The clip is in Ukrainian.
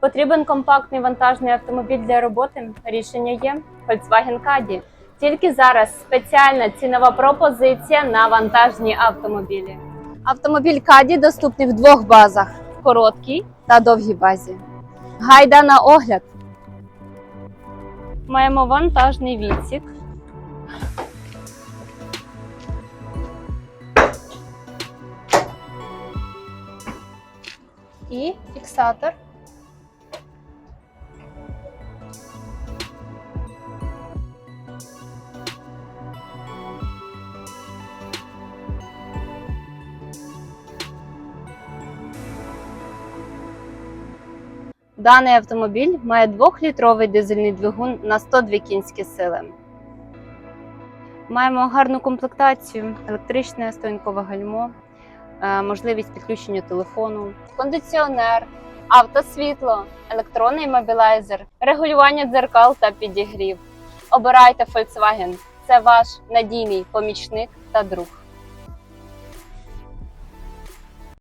Потрібен компактний вантажний автомобіль для роботи? Рішення є Volkswagen Caddy. Тільки зараз спеціальна цінова пропозиція на вантажні автомобілі. Автомобіль Caddy доступний в двох базах: короткій та довгій базі. Гайда на огляд. Маємо вантажний відсік. І фіксатор. Даний автомобіль має 2-літровий дизельний двигун на 102 кінські сили. Маємо гарну комплектацію, електричне стоянкове гальмо, е, можливість підключення телефону, кондиціонер, автосвітло, електронний мобілайзер, регулювання дзеркал та підігрів. Обирайте Volkswagen. Це ваш надійний помічник та друг.